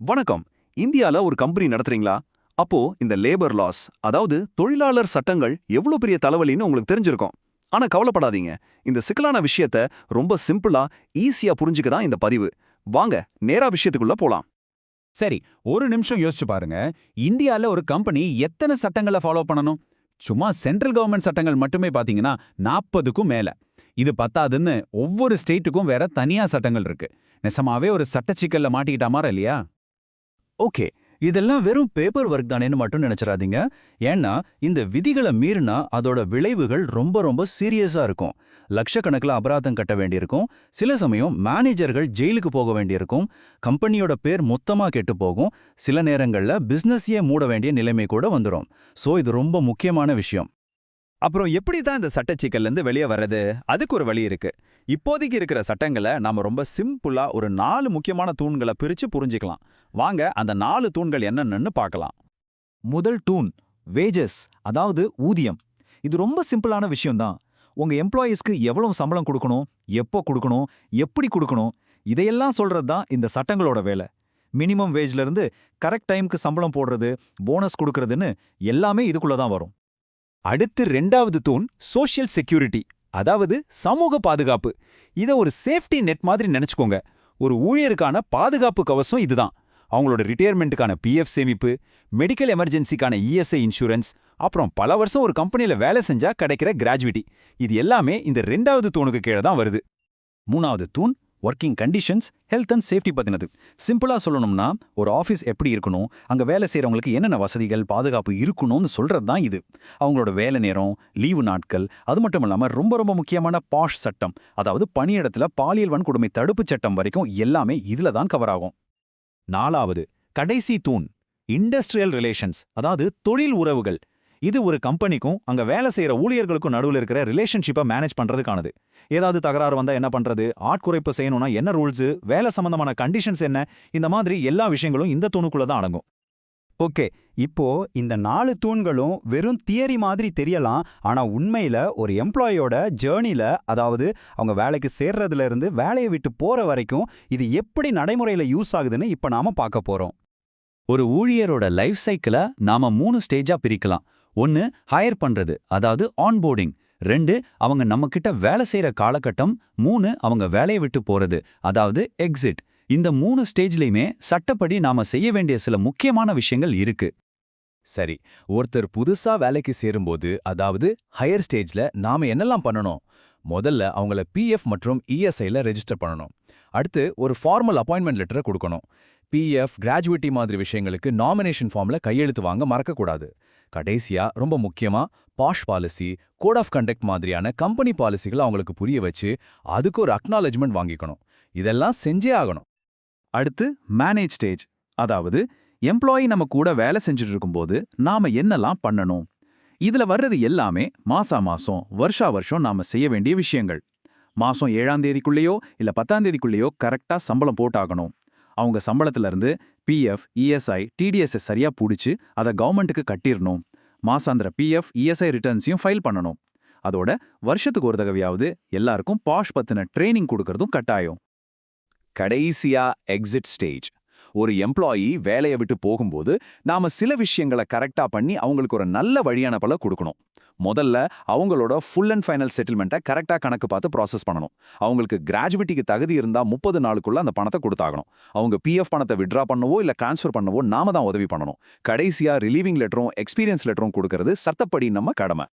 வணக்கம். இந்தியால ஒரு கம்பெனி நடத்துறீங்களா? அப்போ இந்த லேபர் லாஸ் அதாவது தொழிலாளர் சட்டங்கள் எவ்வளவு பெரிய தலைவலின்னு உங்களுக்கு தெரிஞ்சிருக்கும். ஆனா கவலைப்படாதீங்க. இந்த சிக்கலான விஷயத்த ரொம்ப சிம்பிளா ஈஸியா புரிஞ்சுக்க தான் இந்த பதிவு. வாங்க நேரா விஷயத்துக்குள்ள போலாம். சரி ஒரு நிமிஷம் யோசிச்சு பாருங்க. இந்தியால ஒரு கம்பெனி எத்தனை சட்டங்களை ஃபாலோ பண்ணணும்? சும்மா சென்ட்ரல் கவர்மெண்ட் சட்டங்கள் மட்டுமே பாத்தீங்கன்னா நாற்பதுக்கும் மேல. இது பத்தாதுன்னு ஒவ்வொரு ஸ்டேட்டுக்கும் வேற தனியா சட்டங்கள் இருக்கு. நெசமாவே ஒரு சட்டச்சிக்கல்ல மாட்டிக்கிட்டா மாதிரி இல்லையா? ஓகே. இதெல்லாம் வெறும் பேப்பர் ஒர்க் தானேன்னு மட்டும் நினைச்சிடாதீங்க ஏன்னா இந்த விதிகளை மீறினா அதோட விளைவுகள் ரொம்ப ரொம்ப சீரியஸா இருக்கும். லட்சக்கணக்கில் அபராதம் கட்ட வேண்டியிருக்கும். சில சமயம் மேனேஜர்கள் ஜெயிலுக்கு போக வேண்டியிருக்கும். கம்பெனியோட பேர் மொத்தமா கெட்டு போகும் சில நேரங்கள்ல பிஸ்னஸையே மூட வேண்டிய நிலைமை கூட வந்துடும் சோ இது ரொம்ப முக்கியமான விஷயம். அப்புறம் எப்படி தான் இந்த சட்டச்சிக்கல்லேருந்து வெளியே வர்றது? அதுக்கு ஒரு வழி இருக்கு. இப்போதைக்கு இருக்கிற சட்டங்களை நாம ரொம்ப சிம்பிளா ஒரு நாலு முக்கியமான தூண்களை பிரிச்சு புரிஞ்சுக்கலாம். வாங்க அந்த நாலு தூண்கள் என்னென்னு பார்க்கலாம். முதல் டூன் வேஜஸ் அதாவது ஊதியம். இது ரொம்ப சிம்பிளான விஷயம்தான். உங்க எம்ப்ளாயீஸ்க்கு எவ்வளவு சம்பளம் கொடுக்கணும்? எப்போ கொடுக்கணும்? எப்படி கொடுக்கணும்? இதையெல்லாம் சொல்றது தான் இந்த சட்டங்களோட வேலை. மினிமம் வேஜ்ல இருந்து கரெக்ட் டைம்க்கு சம்பளம் போடுறது போனஸ் கொடுக்கறதுன்னு எல்லாமே இதுக்குள்ள தான் வரும். அடுத்து ரெண்டாவது தூண் சோஷியல் செக்யூரிட்டி அதாவது சமூக பாதுகாப்பு. இத ஒரு சேஃப்டி நெட் மாதிரி நினைச்சுக்கோங்க. ஒரு ஊழியருக்கான பாதுகாப்பு கவசம் இதுதான். அவங்களோட ரிட்டையர்மெண்ட்டுக்கான பிஎஃப் சேமிப்பு மெடிக்கல் எமர்ஜென்சிக்கான இஎஸ்ஐ இன்சூரன்ஸ் அப்புறம் பல வருஷம் ஒரு கம்பெனில வேலை செஞ்சா கிடைக்கிற கிராஜுவிட்டி இது எல்லாமே இந்த ரெண்டாவது தூணுக்கு கீழே தான் வருது. மூணாவது தூண் working conditions health and safety பத்தினது. சிம்பிளா சொல்லணும்னா ஒரு ஆஃபீஸ் எப்படி இருக்கணும் அங்க வேலை செய்கிறவங்களுக்கு என்னென்ன வசதிகள் பாதுகாப்பு இருக்கணும்னு சொல்றது தான் இது. அவங்களோட வேலை நேரம் லீவு நாட்கள் அது மட்டும் இல்லாம ரொம்ப ரொம்ப முக்கியமான பாஷ் சட்டம் அதாவது பணியிடத்துல பாலியல் வன்கொடுமை தடுப்புச் சட்டம் வரைக்கும் எல்லாமே இதுல தான் கவர் ஆகும். நாலாவது கடைசி தூண் இண்டஸ்ட்ரியல் ரிலேஷன்ஸ் அதாவது தொழில் உறவுகள். இது ஒரு கம்பெனிக்கும் அங்க வேலை செய்யற ஊழியர்களுக்கும் நடுவுல இருக்கிற ரிலேஷன்ஷிப்பை மேனேஜ் பண்றதுக்கானது. ஏதாவது தகராறு வந்தா என்ன பண்றது? ஆட்குறைப்பு செய்யணும்னா என்ன ரூல்ஸ் வேலை சம்பந்தமான கண்டிஷன்ஸ் என்ன? இந்த மாதிரி எல்லா விஷயங்களும் இந்த தூணுக்குள்ள தான் அடங்கும். ஓகே இப்போ இந்த நாலு தூண்களும் வெறும் தியரி மாதிரி தெரியலாம். ஆனா உண்மையில ஒரு எம்ப்ளாயோட ஜேர்னில அதாவது அவங்க வேலைக்கு சேர்றதுல இருந்து வேலையை விட்டு போற வரைக்கும் இது எப்படி நடைமுறையில யூஸ் ஆகுதுன்னு இப்ப நாம பார்க்க போறோம். ஒரு ஊழியரோட லைஃப் சைக்கிள நாம மூணு ஸ்டேஜா பிரிக்கலாம். ஒன்னு ஹையர் பண்றது அதாவது ஆன்போர்டிங் ரெண்டு அவங்க நம்மக்கிட்ட வேலை செய்யற காலகட்டம். மூணு அவங்க வேலையை விட்டு போறது அதாவது எக்ஸிட் இந்த மூணு ஸ்டேஜ்லயுமே சட்டப்படி நாம செய்ய வேண்டிய சில முக்கியமான விஷயங்கள் இருக்கு. சரி ஒருத்தர் புதுசா வேலைக்கு சேரும்போது அதாவது ஹையர் ஸ்டேஜ்ல நாம என்னெல்லாம் பண்ணணும்? முதல்ல அவங்கள பிஎஃப் மற்றும் இஎஸ்ஐல ரெஜிஸ்டர் பண்ணணும். அடுத்து ஒரு ஃபார்மல் அப்பாயின்மெண்ட் லெட்டரை கொடுக்கணும். பிஎஃப் கிராஜுவேட்டி மாதிரி விஷயங்களுக்கு நாமினேஷன் ஃபார்ம்ல கையெழுத்து வாங்க மறக்கக்கூடாது. கடைசியா ரொம்ப முக்கியமா POSH policy code of conduct மாதிரியான கம்பெனி பாலிசிகளை அவங்களுக்கு புரிய வச்சு அதுக்கு ஒரு அக்னாலஜ்மெண்ட் வாங்கிக்கணும். இதெல்லாம் செஞ்சே ஆகணும். அடுத்து மேனேஜ் ஸ்டேஜ் அதாவது எம்ப்ளாயி நம்ம கூட வேலை செஞ்சுட்டு இருக்கும்போது நாம என்னெல்லாம் பண்ணணும்? இதுல வர்றது எல்லாமே மாசா மாசம் வருஷா வருஷம் நாம செய்ய வேண்டிய விஷயங்கள். மாசம் ஏழாம் தேதிக்குள்ளேயோ இல்ல பத்தாம் தேதிக்குள்ளேயோ கரெக்டா சம்பளம் போட்டாகணும். அவங்க சம்பளத்துல இருந்து பிஎஃப் இஎஸ்ஐ டிடிஎஸ்எஸ் சரியா புடிச்சு அதை கவர்மெண்ட்டுக்கு கட்டிடணும் மாசாந்திர பிஎஃப் இஎஸ்ஐ ரிட்டர்ன்ஸையும் ஃபைல் பண்ணணும். அதோட வருஷத்துக்கு ஒரு தகவையாவது எல்லாருக்கும் பாஷ் பத்தின ட்ரைனிங் கொடுக்கறதும் கட்டாயம். கடைசியா எக்ஸிட் ஸ்டேஜ் ஒரு எம்ப்ளாயி வேலையை விட்டு போகும்போது நாம சில விஷயங்களை கரெக்டா பண்ணி அவங்களுக்கு ஒரு நல்ல வழியான பல கொடுக்கணும். முதல்ல அவங்களோட ஃபுல் அண்ட் ஃபைனல் செட்டில்மெண்ட்டை கரெக்டாக கணக்கு பார்த்து ப்ராசஸ் பண்ணணும். அவங்களுக்கு கிராஜுவிட்டிக்கு தகுதி இருந்தால் முப்பது நாளுக்குள்ள அந்த பணத்தை கொடுத்தாகணும். அவங்க பிஎஃப் பணத்தை விட்ரா பண்ணவோ இல்லை ட்ரான்ஸ்ஃபர் பண்ணவோ நாம தான் உதவி பண்ணணும். கடைசியாக ரிலீவிங் லெட்டரும் எக்ஸ்பீரியன்ஸ் லெட்டரும் கொடுக்கறது சட்டப்படி நம்ம கடமை.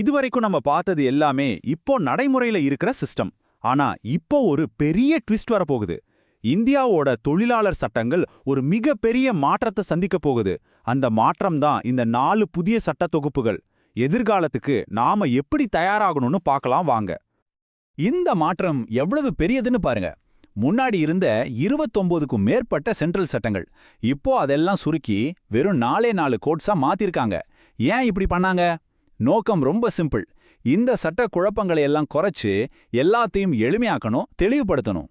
இதுவரைக்கும் நம்ம பார்த்தது எல்லாமே இப்போ நடைமுறையில இருக்கிற சிஸ்டம் ஆனா இப்போ ஒரு பெரிய ட்விஸ்ட் வரப்போகுது. இந்தியாவோட தொழிலாளர் சட்டங்கள் ஒரு மிகப்பெரிய மாற்றத்தை சந்திக்க போகுது. அந்த மாற்றம் தான் இந்த நாலு புதிய சட்ட தொகுப்புகள். எதிர்காலத்துக்கு நாம எப்படி தயாராகணும்னு பார்க்கலாம் வாங்க. இந்த மாற்றம் எவ்வளவு பெரியதுன்னு பாருங்க. முன்னாடி இருந்த இருபத்தொன்பதுக்கும் மேற்பட்ட சென்ட்ரல் சட்டங்கள். இப்போ அதெல்லாம் சுருக்கி வெறும் நாலே நாலு கோட்ஸா மாத்திருக்காங்க. ஏன் இப்படி பண்ணாங்க? நோக்கம் ரொம்ப சிம்பிள். இந்த சட்ட குழப்பங்களை எல்லாம் குறைச்சு எல்லாத்தையும் எளிமையாக்கணும் தெளிவுபடுத்தணும்.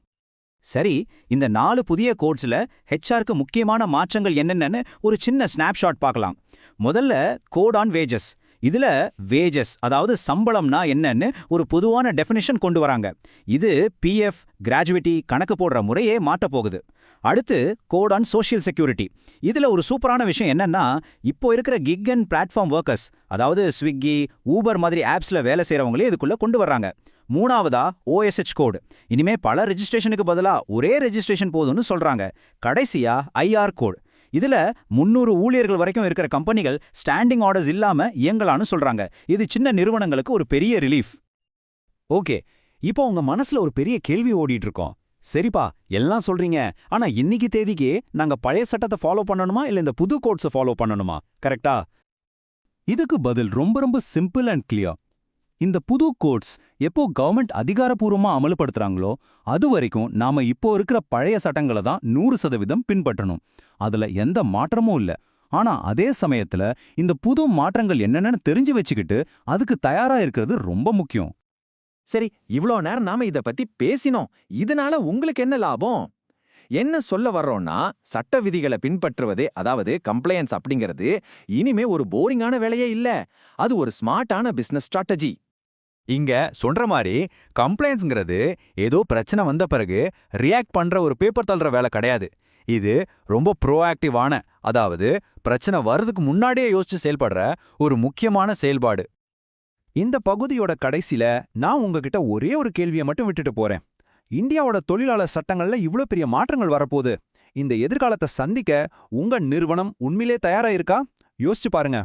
சரி இந்த நாலு புதிய கோட்ஸில் ஹெச்ஆருக்கு முக்கியமான மாற்றங்கள் என்னென்னு ஒரு சின்ன ஸ்னாப்ஷாட் பார்க்கலாம். முதல்ல கோட் ஆன் வேஜஸ் இதுல வேஜஸ் அதாவது சம்பளம்னா என்னன்னு ஒரு பொதுவான டெஃபினிஷன் கொண்டு வராங்க. இது பிஎஃப் கிராஜுவிட்டி கணக்கு போடுற முறையே மாட்டப்போகுது அடுத்து கோட் ஆன் சோஷியல் செக்யூரிட்டி இதுல ஒரு சூப்பரான விஷயம் என்னன்னா இப்போ இருக்கிற கிக் அண்ட் பிளாட்ஃபார்ம் ஒர்க்கர்ஸ் அதாவது ஸ்விக்கி ஊபர் மாதிரி ஆப்ஸ்ல வேலை செய்றவங்களே இதுக்குள்ள கொண்டு வர்றாங்க. மூணாவதா? ஓஎஸ்ஹெச் கோடு இனிமே பல ரெஜிஸ்ட்ரேஷனுக்கு பதிலா ஒரே ரெஜிஸ்ட்ரேஷன் போதும்னு சொல்றாங்க. கடைசியா ஐஆர் கோடு இதுல முன்னூறு ஊழியர்கள் வரைக்கும் இருக்கிற கம்பெனிகள் ஸ்டாண்டிங் ஆர்டர்ஸ் இல்லாம இயங்கலாம்னு சொல்றாங்க. இது சின்ன நிறுவனங்களுக்கு ஒரு பெரிய ரிலீஃப் ஓகே. இப்போ உங்க மனசுல ஒரு பெரிய கேள்வி ஓடிட்டு இருக்கோம். சரிப்பா எல்லாம் சொல்றீங்க. ஆனா இன்னைக்கு தேதிக்கு நாங்க பழைய சட்டத்தை ஃபாலோ பண்ணணுமா? இல்ல இந்த புது கோட்ஸை ஃபாலோ பண்ணணுமா? கரெக்டா இதுக்கு பதில் ரொம்ப ரொம்ப சிம்பிள் அண்ட் கிளியர் இந்த புது கோட்ஸ் எப்போ கவர்மெண்ட் அதிகாரப்பூர்வமாக அமல்படுத்துகிறாங்களோ அது வரைக்கும் நாம இப்போ இருக்கிற பழைய சட்டங்களை தான் நூறு சதவீதம் பின்பற்றணும். அதுல எந்த மாற்றமும் இல்ல. ஆனா அதே சமயத்துல இந்த புது மாற்றங்கள் என்னென்னு தெரிஞ்சு வச்சுக்கிட்டு அதுக்கு தயாரா இருக்கிறது ரொம்ப முக்கியம். சரி இவ்ளோ நேரம் நாம இத பத்தி பேசினோம். இதனால உங்களுக்கு என்ன லாபம்? என்ன சொல்ல வர்றோம்னா சட்ட விதிகளை பின்பற்றுவதே அதாவது கம்ப்ளையன்ஸ் அப்படிங்கிறது இனிமே ஒரு போரிங்கான வேலையே இல்ல. அது ஒரு ஸ்மார்ட்டான பிசினஸ் ஸ்ட்ராட்டஜி இங்க சொல்ற மாதிரி கம்ப்ளைண்ட்ஸ்ங்கிறது ஏதோ பிரச்சனை வந்த பிறகு ரியாக்ட் பண்ற ஒரு பேப்பர் தள்ளுற வேலை கிடையாது. இது ரொம்ப ப்ரோஆக்டிவான அதாவது பிரச்சனை வர்றதுக்கு முன்னாடியே யோசிச்சு செயல்படுற ஒரு முக்கியமான செயல்பாடு. இந்த பகுதியோட கடைசில நான் உங்ககிட்ட ஒரே ஒரு கேள்வியை மட்டும் விட்டுட்டு போறேன். இந்தியாவோட தொழிலாளர் சட்டங்கள்ல இவ்ளோ பெரிய மாற்றங்கள் வரப்போகுது. இந்த எதிர்காலத்தை சந்திக்க உங்க நிறுவனம் உண்மையிலே தயாரா இருக்கா? யோசிச்சு பாருங்க.